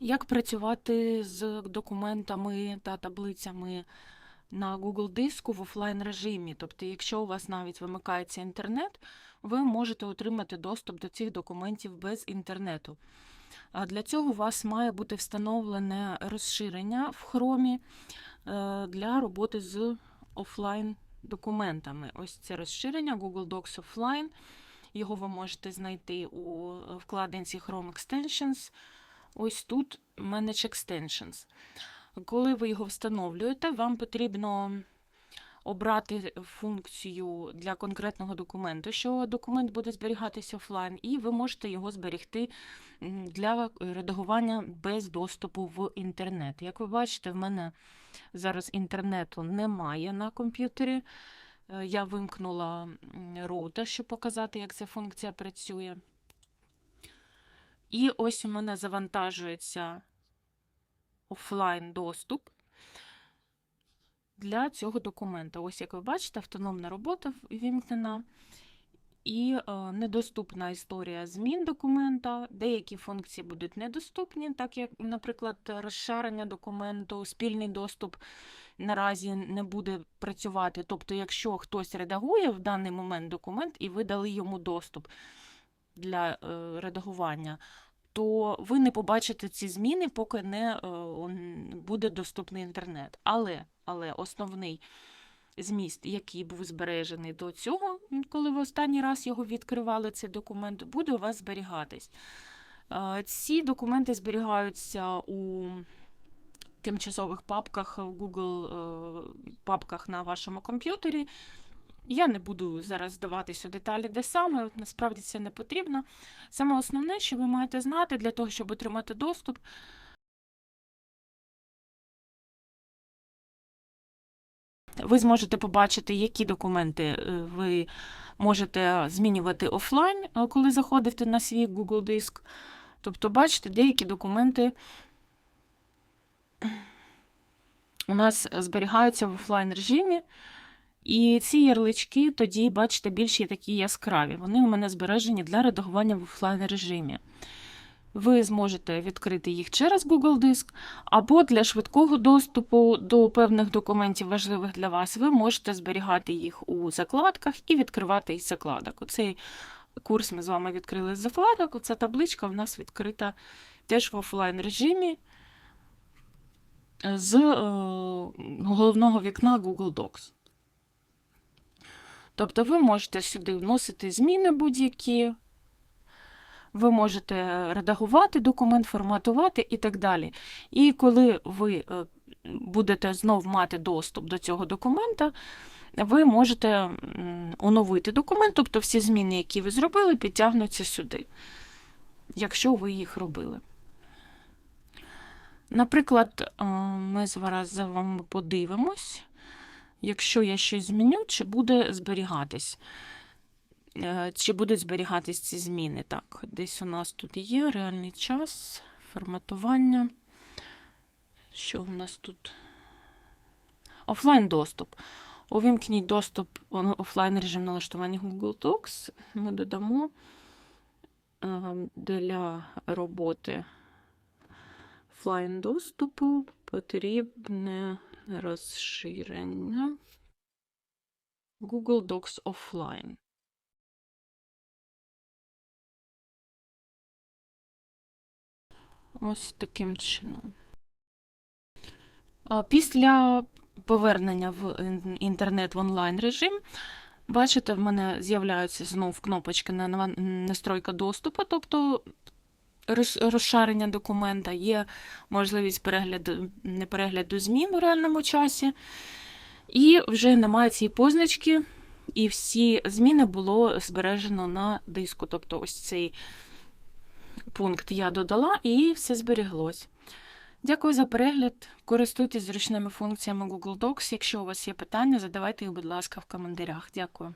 Як працювати з документами та таблицями на Google диску в офлайн режимі? Тобто, якщо у вас навіть вимикається інтернет, ви можете отримати доступ до цих документів без інтернету. Для цього у вас має бути встановлене розширення в Chrome е, для роботи з офлайн документами. Ось це розширення Google Docs Offline. Його ви можете знайти у вкладинці Chrome Extensions. Ось тут Manage Extensions. Коли ви його встановлюєте, вам потрібно обрати функцію для конкретного документу, що документ буде зберігатися офлайн, і ви можете його зберегти для редагування без доступу в інтернет. Як ви бачите, в мене зараз інтернету немає на комп'ютері. Е, Я вимкнула м, роута, щоб показати, як ця функція працює. І ось у мене завантажується офлайн доступ для цього документа. Ось, як ви бачите, автономна робота вімкнена і е, недоступна історія змін документа. Деякі функції будуть недоступні, так як, наприклад, розширення документу, спільний доступ наразі не буде працювати. Тобто, якщо хтось редагує в даний момент документ і ви дали йому доступ для е, редагування, то ви не побачите ці зміни, поки не е, буде доступний інтернет. Але, але основний зміст, який був збережений до цього, коли ви останній раз його відкривали, цей документ, буде у вас зберігатись. Е, Ці документи зберігаються у тимчасових папках в Google папках на вашому комп'ютері. Я не буду зараз здаватися у деталі, де саме, от насправді це не потрібно. Саме основне, що ви маєте знати для того, щоб отримати доступ. Ви зможете побачити, які документи е, ви можете змінювати офлайн, е, коли заходите на свій Google диск. Тобто, бачите, деякі документи у нас зберігаються в офлайн режимі. І ці ярлички тоді, бачите, більш є такі яскраві. Вони у мене збережені для редагування в офлайн режимі. Ви зможете відкрити їх через Google Диск, або для швидкого доступу до певних документів, важливих для вас, ви можете зберігати їх у закладках і відкривати із закладок. Оцей курс ми з вами відкрили з закладок. Оця табличка в нас відкрита теж в офлайн режимі з е, головного вікна Google Docs. Тобто ви можете сюди вносити зміни будь-які, ви можете редагувати документ, форматувати і так далі. І коли ви е, будете знов мати доступ до цього документа, ви можете оновити документ, тобто всі зміни, які ви зробили, підтягнуться сюди, якщо ви їх робили. Наприклад, е, ми зараз за вами подивимось, якщо я щось зміню, чи буде зберігатись. Е, Чи будуть зберігатись ці зміни? Так, десь у нас тут є реальний час, форматування. Що в нас тут? Офлайн доступ. Увімкніть доступ офлайн режим налаштування Google Docs. Ми додамо е, для роботи офлайн доступу потрібне розширення Google Docs Offline. Ось таким чином. Після повернення в інтернет в онлайн режим, бачите, в мене з'являються знов кнопочки на настройка доступу, тобто розшарення документа, є можливість перегляду, не перегляду змін у реальному часі. І вже немає цієї позначки, і всі зміни було збережено на диску. Тобто ось цей пункт я додала і все зберіглось. Дякую за перегляд. Користуйтесь зручними функціями Google Docs. Якщо у вас є питання, задавайте їх, будь ласка, в коментарях. Дякую.